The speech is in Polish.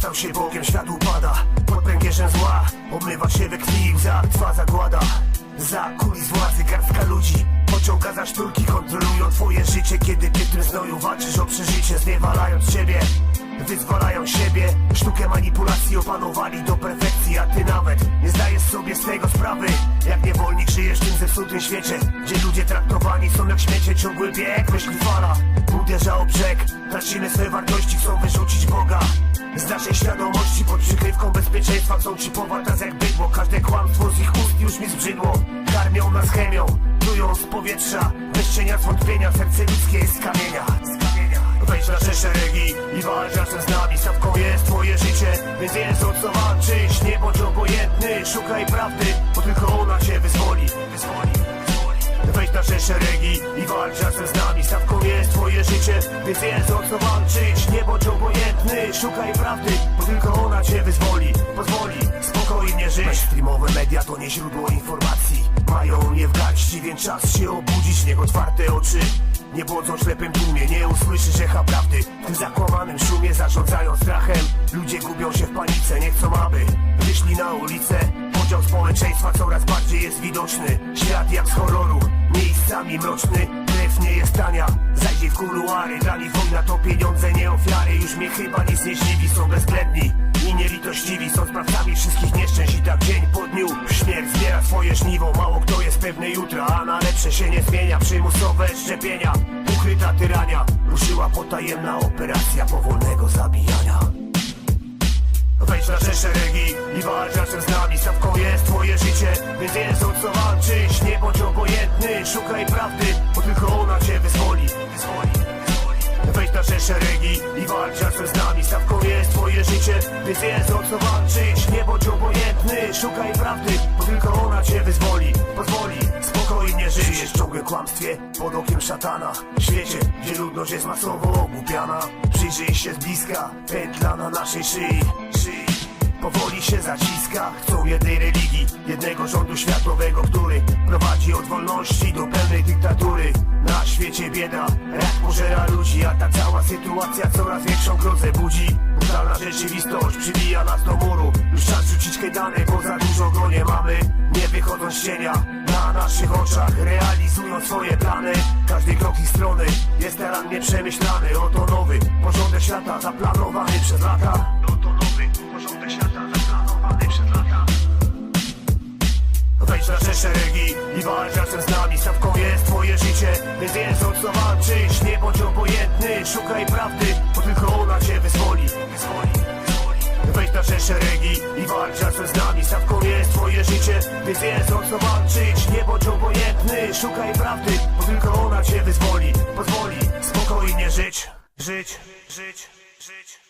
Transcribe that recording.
stał się Bogiem, świat upada. Pod pęgierzem zła, obmywa się we krwi łza Twa zagłada. Za kulis władzy garstka ludzi Pociąga za szturki, kontrolują twoje życie. Kiedy ty w tym znoju walczysz o przeżycie Zniewalając siebie Wyzwalają siebie. Sztukę manipulacji opanowali do perfekcji A ty nawet nie zdajesz sobie z tego sprawy. Jak niewolnik żyjesz w tym zepsutym świecie Gdzie ludzie traktowani są jak śmiecie Ciągły bieg, myśli fala Uderza o brzeg. Tracimy swe wartości, chcą wyrzucić Boga z naszej świadomości pod przykrywką bezpieczeństwa Chcą ci powalczać jak bydło. Każde kłamstwo z ich ust już mi zbrzydło. Karmią nas chemią, plują z powietrza. Wyszczenia zwątpienia, serce ludzkie jest z kamienia. Wejdź na nasze szeregi i walcz razem z nami. Stawką jest twoje życie, więc jest o co walczyć. Nie bądź obojętny, szukaj prawdy Bo tylko ona cię wyzwoli. Wyzwoli, Wejdź na nasze szeregi i walcz razem z nami. Stawką jest twoje życie, więc jest o co walczyć. Nie bądź obojętny, szukaj prawdy Bo tylko ona cię wyzwoli, pozwoli spokojnie żyć. Streamowe media to nie źródło informacji. Mają je w garści, więc czas się obudzić Niech otwarte oczy. Nie błodzą ślepym tłumie, nie usłyszysz echa prawdy. W tym zakłamanym szumie zarządzają strachem. Ludzie gubią się w panice, nie chcą aby Wyszli na ulicę. Podział społeczeństwa coraz bardziej jest widoczny. Świat jak z horroru, miejscami mroczny Nie jest tania, zajdzie w kuluary Dla nich wojna to pieniądze, nie ofiary. Już mnie chyba nie zdziwi, są bezwzględni i nielitościwi. Są sprawcami wszystkich nieszczęść I tak dzień po dniu. Śmierć zbiera swoje żniwo Mało kto jest pewny jutra, a na lepsze się nie zmienia. Przymusowe szczepienia, ukryta tyrania. Ruszyła potajemna operacja powolnego zabijania. Wejdź na nasze szeregi i walcz razem z nami. Stawką jest twoje życie, więc jest o co walczyć Nie bądź obojętny, szukaj prawdy więc jest o co walczyć Nie bądź obojętny, szukaj prawdy Bo tylko ona cię wyzwoli, pozwoli spokojnie Żyjesz w ciągłym kłamstwie, pod okiem szatana. W świecie, gdzie ludność jest masowo ogłupiana. Przyjrzyj się z bliska, pętla na naszej szyi, szyi Powoli się zaciska, chcą jednej religii Jednego rządu światowego, który prowadzi od wolności do pełnej dyktatury. Na świecie bieda, rak pożera ludzi A ta cała sytuacja coraz większą grozę budzi. Brutalna rzeczywistość przybija nas do muru. Już czas rzucić kajdany, bo za dużo go nie mamy. Nie wychodzą z cienia, na naszych oczach Realizują swoje plany. Każdy krok ich strony jest starannie przemyślany. Oto nowy porządek świata zaplanowany przez lata szeregi i walcz razem z nami. Stawką jest twoje życie, więc jest o co walczyć Nie bądź obojętny, szukaj prawdy Bo tylko ona cię wyzwoli, wyzwoli, wyzwoli. Wejdź na nasze szeregi i walcz razem z nami. Stawką jest twoje życie, więc jest o co walczyć Nie bądź obojętny, szukaj prawdy Bo tylko ona cię wyzwoli, pozwoli spokojnie Żyć, żyć, żyć, żyć